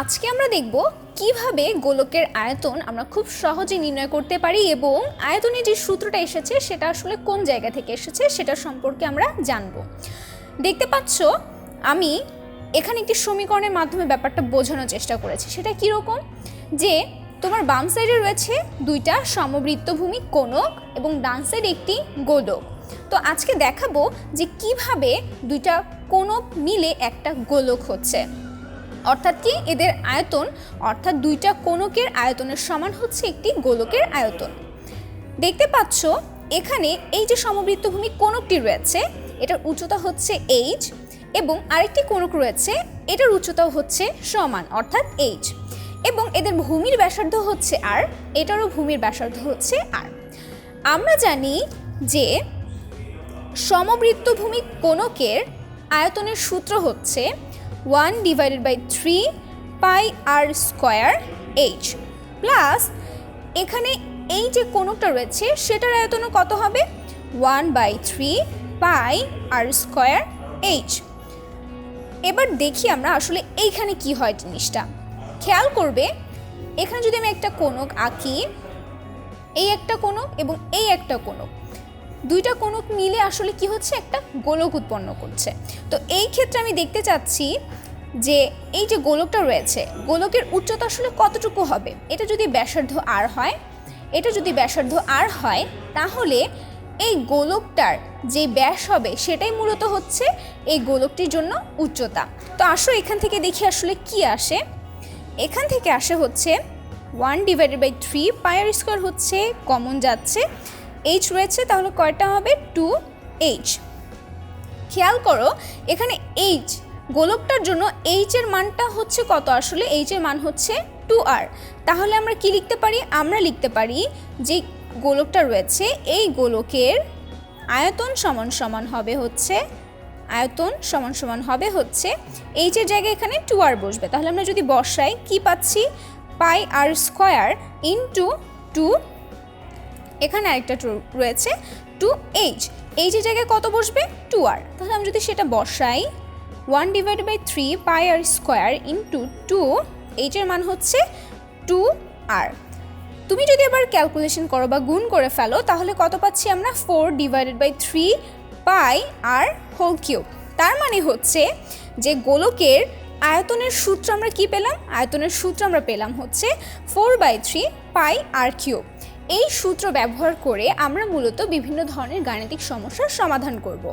আজকে আমরা দেখব কীভাবে গোলকের আয়তন আমরা খুব সহজে নির্ণয় করতে পারি এবং আয়তনের যে সূত্রটা এসেছে সেটা আসলে কোন জায়গা থেকে এসেছে সেটা সম্পর্কে আমরা জানব। দেখতে পাচ্ছ, আমি এখানে একটি সমীকরণের মাধ্যমে ব্যাপারটা বোঝানোর চেষ্টা করেছি। সেটা কীরকম? যে তোমার বাম সাইডে রয়েছে দুইটা সমবৃত্তভূমি কোণক এবং ডান সাইডে একটি গোলক। তো আজকে দেখাবো যে কীভাবে দুইটা কোণক মিলে একটা গোলক হচ্ছে। অর্থাৎ কি? এদের আয়তন, অর্থাৎ দুইটা কোণকের আয়তনের সমান হচ্ছে একটি গোলকের আয়তন। দেখতে পাচ্ছ, এখানে এই যে সমবৃত্তভূমি কোণকটি রয়েছে, এটার উচ্চতা হচ্ছে এইচ এবং আরেকটি কোণক রয়েছে, এটার উচ্চতাও হচ্ছে সমান, অর্থাৎ এইচ এবং এদের ভূমির ব্যাসার্ধ হচ্ছে আর এটারও ভূমির ব্যাসার্ধ হচ্ছে আর আমরা জানি যে সমবৃত্তভূমি কোণকের আয়তনের সূত্র হচ্ছে one divided by three pi r square h plus এখানে এই যে কোণকটা রয়েছে, সেটার আয়তনও কত হবে? One by three pi r square h এবার দেখি আমরা আসলে এইখানে কি হয় জিনিসটা। খেয়াল করবে, এখানে যদি আমি একটা কোণক আঁকি, এই একটা কোণক এবং এই একটা কোণক দুইটা কোণক মিলে আসলে কি হচ্ছে? একটা গোলক উৎপন্ন করছে। তো এই ক্ষেত্রে আমি দেখতে চাচ্ছি যে এই যে গোলকটা রয়েছে, গোলকের উচ্চতা আসলে কতটুকু হবে? এটা যদি ব্যাসার্ধ আর হয়, এটা যদি ব্যাসার্ধ আর হয়, তাহলে এই গোলকটার যে ব্যাস হবে, সেটাই মূলত হচ্ছে এই গোলকটির জন্য উচ্চতা। তো আসো এখান থেকে দেখি আসলে কি আসে। এখান থেকে আসে হচ্ছে one divided by three pi r square হচ্ছে, কমন যাচ্ছে এইচ রয়েছে, তাহলে কয়টা হবে? টু এইচ খেয়াল করো, এখানে এইচ গোলকটার জন্য এইচ এর মানটা হচ্ছে কত? আসলে এইচ এর মান হচ্ছে টু আর তাহলে আমরা কি লিখতে পারি? আমরা লিখতে পারি যে গোলকটা রয়েছে, এই গোলকের আয়তন সমান সমান হবে হচ্ছে, আয়তন সমান সমান হবে হচ্ছে এইচ এর জায়গায় এখানে টু আর বসবে। তাহলে আমরা যদি বসাই, কি পাচ্ছি? Pi r square into two এখানে আরেকটা রয়েছে, টু এইচ। এইচের জায়গায় কত বসবে? Two r. তাহলে আমি যদি সেটা বসাই, one divide by three pi r square into two এইচের মান হচ্ছে টু আর। তুমি যদি আবার ক্যালকুলেশন করো বা গুণ করে ফেলো, তাহলে কত পাচ্ছি আমরা? Four divided by three pi r whole cube. তার মানে হচ্ছে যে গোলকের আয়তনের সূত্র আমরা কি পেলাম? আয়তনের সূত্র আমরা পেলাম হচ্ছে four by three pi r cube. এই সূত্র ব্যবহার করে আমরা মূলত বিভিন্ন ধরনের গাণিতিক সমস্যার সমাধান করব।